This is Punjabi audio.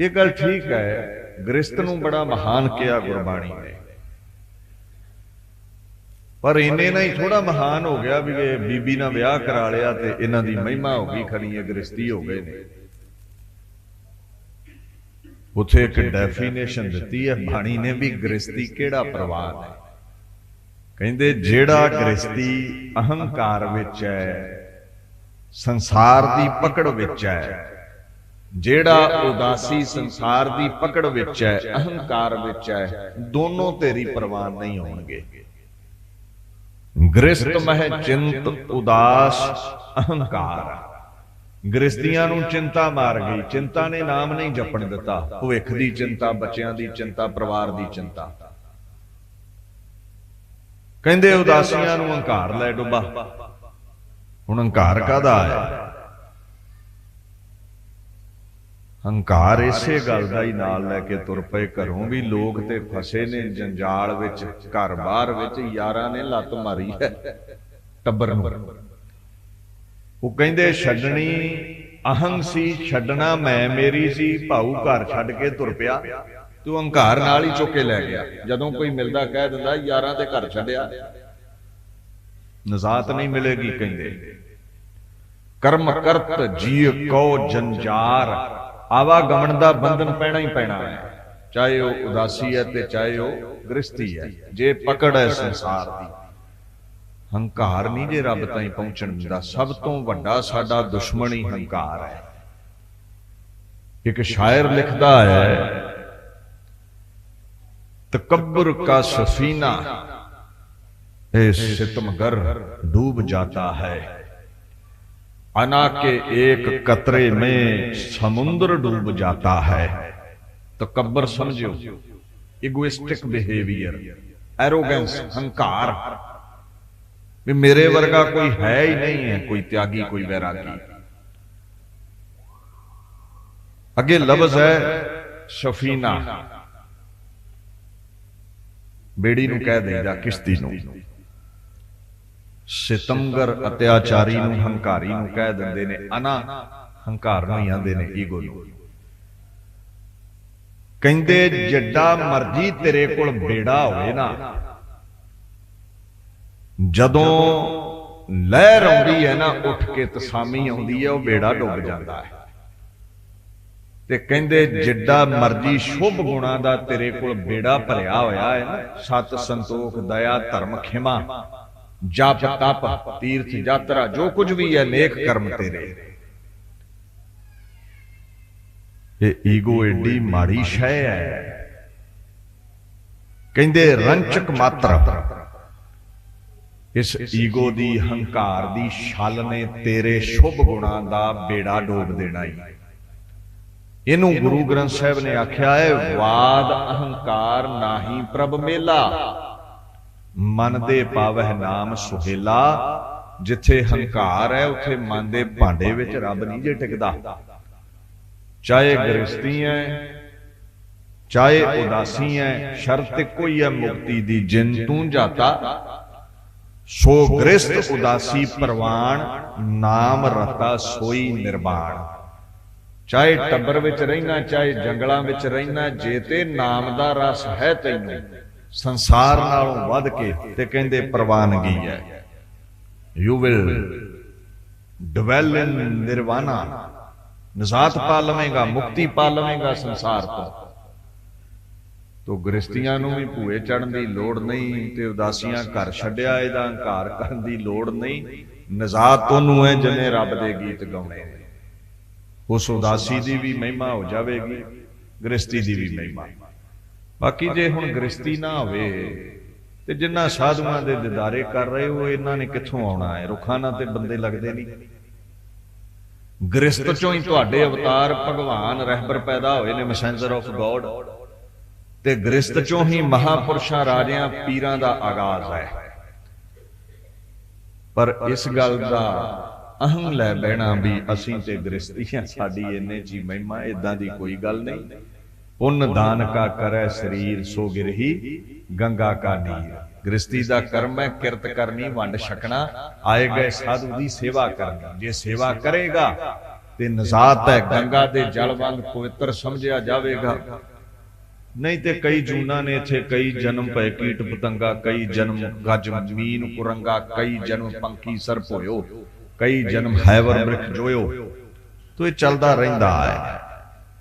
ਇਹ ਗੱਲ ਠੀਕ ਹੈ ਗ੍ਰਸਤ ਨੂੰ ਬੜਾ ਮਹਾਨ ਕਿਹਾ ਗੁਰਬਾਣੀ ਨੇ। ਪਰ ਇੰਨੇ ਨਾਲ ਹੀ ਥੋੜਾ ਮਹਾਨ ਹੋ ਗਿਆ ਵੀ ਇਹ ਬੀਬੀ ਨਾਲ ਵਿਆਹ ਕਰਾ ਲਿਆ ਤੇ ਇਹਨਾਂ ਦੀ ਮਹਿਮਾ ਹੋ ਗਈ ਖਣੀ ਹੈ ਗ੍ਰਸਤੀ ਹੋ ਗਏ ਨੇ। ਉਥੇ ਇੱਕ ਡੈਫੀਨੇਸ਼ਨ ਦਿੱਤੀ ਹੈ, ਬਾਣੀ ਨੇ ਵੀ ਗ੍ਰਸਤੀ ਕਿਹੜਾ ਪ੍ਰਵਾਨ ਹੈ? ਕਹਿੰਦੇ ਜਿਹੜਾ ਗ੍ਰਸਤੀ ਅਹੰਕਾਰ ਵਿੱਚ ਹੈ, ਸੰਸਾਰ ਦੀ ਪਕੜ ਵਿੱਚ ਹੈ ਜਿਹੜਾ ਉਦਾਸੀ ਸੰਸਾਰ ਦੀ ਪਕੜ ਵਿੱਚ ਹੈ ਅਹੰਕਾਰ ਵਿੱਚ ਹੈ ਦੋਨੋਂ ਤੇਰੀ ਪ੍ਰਵਾਨ ਨਹੀਂ ਹੋਣਗੇ। ਗ੍ਰਸਤ ਮਹਿ ਚਿੰਤ ਉਦਾਸ ਅਹੰਕਾਰ। ਗ੍ਰਸਤੀਆਂ ਨੂੰ ਚਿੰਤਾ ਮਾਰ ਗਈ ਚਿੰਤਾ ਨੇ ਨਾਮ ਨਹੀਂ ਜਪਣ ਦਿੱਤਾ ਭਵਿੱਖ ਦੀ ਚਿੰਤਾ ਬੱਚਿਆਂ ਦੀ ਚਿੰਤਾ ਪਰਿਵਾਰ ਦੀ ਚਿੰਤਾ। ਕਹਿੰਦੇ ਉਦਾਸੀਆਂ ਨੂੰ ਹੰਕਾਰ ਲੈ ਡੁੱਬਾ। ਹੁਣ ਹੰਕਾਰ ਕਾਦਾ ਹੈ ਹੰਕਾਰ ਇਸੇ ਗੱਲ ਦਾ ਹੀ ਨਾਲ ਲੈ ਕੇ ਤੁਰ ਪਏ ਘਰੋਂ ਵੀ ਲੋਕ ਤੇ ਫਸੇ ਨੇ ਜੰਜਾਲ ਵਿੱਚ ਘਰ ਬਾਹਰ ਵਿੱਚ ਯਾਰਾਂ ਨੇ ਲੱਤ ਮਾਰੀ ਹੈ। ਟੱਬਰ ਨੂੰ। ਉਹ ਕਹਿੰਦੇ ਛੱਡਣੀ ਅਹੰ ਸੀ ਛੱਡਣਾ ਮੈਂ ਮੇਰੀ ਸੀ ਭਾਊ ਘਰ ਛੱਡ ਕੇ ਤੁਰ ਪਿਆ। ਤੂੰ ਹੰਕਾਰ ਨਾਲ ਹੀ ਚੁੱਕ ਕੇ ਲੈ ਗਿਆ। ਜਦੋਂ ਕੋਈ ਮਿਲਦਾ ਕਹਿ ਦਿੰਦਾ ਯਾਰਾਂ ਤੇ ਘਰ ਛੱਡਿਆ। ਨਜ਼ਾਤ ਨਹੀਂ ਮਿਲੇਗੀ ਕਹਿੰਦੇ। ਕਰਮ ਕਰਤ ਜੀ ਕੋ ਜੰਜਾਰ। ਆਵਾਗਮਨ ਦਾ ਬੰਧਨ ਪੈਣਾ ਹੀ ਪੈਣਾ ਹੈ। ਚਾਹੇ ਉਹ ਉਦਾਸੀ ਹੈ ਤੇ ਚਾਹੇ ਉਹ ਗ੍ਰਸਤੀ ਹੈ, ਜੇ ਪਕੜ ਹੈ ਸੰਸਾਰ ਦੀ। ਹੰਕਾਰ ਨਹੀਂ ਜੇ ਰੱਬ ਤਾਈਂ ਪਹੁੰਚਣ ਦਿੰਦਾ, ਸਭ ਤੋਂ ਵੱਡਾ ਸਾਡਾ ਦੁਸ਼ਮਣ ਹੀ ਹੰਕਾਰ ਹੈ। ਇੱਕ ਸ਼ਾਇਰ ਲਿਖਦਾ ਹੈ, ਤਕਬਰ ਕਾ ਸਫੀਨਾ ਇਹ ਸਿਤਮਗਰ ਡੂਬ ਜਾਤਾ ਹੈ। अना के एक कतरे में समुद्र डूब जाता है तकबर समझो इगोइस्टिक बिहेवियर एरोगेंस हंकार भी मेरे वर्गा कोई है ही नहीं है कोई त्यागी कोई वैरागी अगे लफ्ज है शफीना बेड़ी नु कह देगा किश्ती नु ਸਿਤਮਗਰ ਅਤਿਆਚਾਰੀ ਨੂੰ ਹੰਕਾਰੀ ਨੂੰ ਕਹਿ ਦਿੰਦੇ ਨੇ, ਅਨਾ, ਹੰਕਾਰ ਨੂੰ ਹੀ ਆਂਦੇ ਨੇ, ਈਗੋ ਨੂੰ। ਕਹਿੰਦੇ, ਜੱਡਾ ਮਰਜ਼ੀ ਤੇਰੇ ਕੋਲ ਬੇੜਾ ਹੋਵੇ ਨਾ। ਜਦੋਂ ਲਹਿਰ ਆਉਂਦੀ ਹੈ ਨਾ, ਉੱਠ ਕੇ ਤਸਾਮੀ ਆਉਂਦੀ ਹੈ, ਉਹ ਬੇੜਾ ਡੁੱਬ ਜਾਂਦਾ ਹੈ। ਤੇ ਕਹਿੰਦੇ, ਜਿੱਡਾ ਮਰਜ਼ੀ ਸ਼ੁਭ ਗੁਣਾ ਦਾ ਤੇਰੇ ਕੋਲ ਬੇੜਾ ਭਰਿਆ ਹੋਇਆ ਹੈ ਨਾ, ਸਤ ਸੰਤੋਖ, ਦਇਆ, ਧਰਮ, ਖਿਮਾ। ਜਪ ਤਪ ਤੀਰਥ ਯਾਤਰਾ, ਜੋ ਕੁਝ ਵੀ ਹੈ, ਨੇਕ ਕਰਮ ਤੇਰੇ। ਇਹ ਈਗੋ ਏਡੀ ਮਾੜੀ ਸ਼ੈ ਹੈ। ਕਹਿੰਦੇ ਰੰਚਕ ਮਾਤਰ ਇਸ ਈਗੋ ਦੀ ਹੰਕਾਰ ਦੀ ਛਲ ਨੇ ਤੇਰੇ ਸ਼ੁਭ ਗੁਣਾ ਦਾ ਬੇੜਾ ਡੋਬ ਦੇਣਾ ਹੀ ਇਹਨੂੰ ਗੁਰੂ ਗ੍ਰੰਥ ਸਾਹਿਬ ਨੇ ਆਖਿਆ ਹੈ, ਵਾਦ ਅਹੰਕਾਰ ਨਾਹੀ ਪ੍ਰਭ ਮੇਲਾ। ਮਨ ਦੇ ਪਾਵਹਿ ਨਾਮ ਸੁਹੇਲਾ ਜਿੱਥੇ ਹੰਕਾਰ ਹੈ ਉੱਥੇ ਮਨ ਦੇ ਭਾਂਡੇ ਵਿੱਚ ਰੱਬ ਨਹੀਂ ਜੇ ਟਿਕਦਾ। ਚਾਹੇ ਗ੍ਰਸਤੀ ਹੈ ਚਾਹੇ ਉਦਾਸੀ ਹੈ ਸ਼ਰਤ ਕੋਈ ਹੈ ਮੁਕਤੀ ਦੀ ਜਿਨ ਤੂੰ ਜਾਤਾ। ਸੋ ਗ੍ਰਸਤ ਉਦਾਸੀ ਪ੍ਰਵਾਨ ਨਾਮ ਰਤਾ ਸੋਈ ਨਿਰਵਾਣ ਚਾਹੇ ਟੱਬਰ ਵਿੱਚ ਰਹਿਣਾ ਚਾਹੇ ਜੰਗਲਾਂ ਵਿੱਚ ਰਹਿਣਾ ਜੇ ਤੇ ਨਾਮ ਦਾ ਰਸ ਹੈ ਤੈਨੂੰ। ਸੰਸਾਰ ਨਾਲੋਂ ਵੱਧ ਕੇ ਤੇ ਕਹਿੰਦੇ ਪ੍ਰਵਾਨਗੀ ਹੈ। ਯੂ ਵਿਲ ਡਵੈਲ ਇਨ ਨਿਰਵਾਣਾ ਨਜ਼ਾਤ ਪਾ ਲਵੇਂਗਾ, ਮੁਕਤੀ ਪਾ ਲਵੇਂਗਾ ਸੰਸਾਰ ਤੋਂ। ਤੋ ਗ੍ਰਸਤੀਆਂ ਨੂੰ ਵੀ ਭੂਏ ਚੜਨ ਦੀ ਲੋੜ ਨਹੀਂ ਤੇ ਉਦਾਸੀਆਂ ਘਰ ਛੱਡਿਆ ਇਹਦਾ ਹੰਕਾਰ ਕਰਨ ਦੀ ਲੋੜ ਨਹੀਂ। ਨਜ਼ਾਤ ਉਹਨੂੰ ਹੈ ਜਿਹਨੇ ਰੱਬ ਦੇ ਗੀਤ ਗਾਉਣੇ ਨੇ। ਉਸ ਉਦਾਸੀ ਦੀ ਵੀ ਮਹਿਮਾ ਹੋ ਜਾਵੇਗੀ ਗ੍ਰਸਤੀ ਦੀ ਵੀ ਮਹਿਮਾ। ਬਾਕੀ ਜੇ ਹੁਣ ਗ੍ਰਸਤੀ ਨਾ ਹੋਵੇ ਤੇ ਜਿੰਨਾ ਸਾਧੂਆਂ ਦੇ ਦਿਦਾਰੇ ਕਰ ਰਹੇ ਹੋ ਇਹਨਾਂ ਨੇ ਕਿੱਥੋਂ ਆਉਣਾ ਹੈ? ਰੁਖਾਨਾ ਤੇ ਬੰਦੇ ਲੱਗਦੇ ਨਹੀਂ। ਗ੍ਰਸਤ ਚੋਂ ਹੀ ਤੁਹਾਡੇ ਅਵਤਾਰ ਭਗਵਾਨ ਰਹਿਬਰ ਪੈਦਾ ਹੋਏ ਨੇ ਮੈਸੇਂਜਰ ਆਫ ਗੋਡ ਤੇ ਗ੍ਰਸਤ ਚੋਂ ਹੀ ਮਹਾਪੁਰਸ਼ਾਂ ਰਾਜਿਆਂ ਪੀਰਾਂ ਦਾ ਆਗਾਜ਼ ਹੈ। ਪਰ ਇਸ ਗੱਲ ਦਾ ਅਹੰ ਲੈ ਬਹਿਣਾ ਵੀ ਅਸੀਂ ਤੇ ਗ੍ਰਸਤੀਆਂ ਸਾਡੀ ਇੰਨੇ ਜੀ ਮਹਿਮਾ ਇਦਾਂ ਦੀ ਕੋਈ ਗੱਲ ਨਹੀਂ। ਪੁੰਨ ਦਾਨ ਕਾ ਕਰੈ ਸਰੀਰ ਸੋ ਗਿਰਹੀ, ਗੰਗਾ ਕਾ ਨੀਰ। ਗ੍ਰਸਤੀ ਦਾ ਕਰਮ ਹੈ, ਕਿਰਤ ਕਰਨੀ, ਵੰਡ ਛਕਣਾ, ਆਏ ਗਏ ਸਾਧੂ ਦੀ ਸੇਵਾ ਕਰਨੀ। ਜੇ ਸੇਵਾ ਕਰੇਗਾ, ਤੇ ਨਜ਼ਾਤ ਹੈ ਗੰਗਾ ਦੇ ਜਲ ਵਾਂਗ ਪਵਿੱਤਰ ਸਮਝਿਆ ਜਾਵੇਗਾ। ਨਹੀਂ ਤੇ ਕਈ ਜੂਨਾਂ ਨੇ ਇੱਥੇ ਕਈ ਜਨਮ ਭਏ ਕੀਟ ਪਤੰਗਾ, ਕਈ ਜਨਮ ਗੱਜ, ਮੀਨ ਕੁਰੰਗਾ, ਕਈ ਜਨਮ ਪੰਖੀ ਸਰ ਭੋਇਓ, ਕਈ ਜਨਮ ਹੈਵਰ ਬ੍ਰਿਖ ਜੋਇਓ। ਤੋ ਇਹ ਚੱਲਦਾ ਰਹਿੰਦਾ ਹੈ।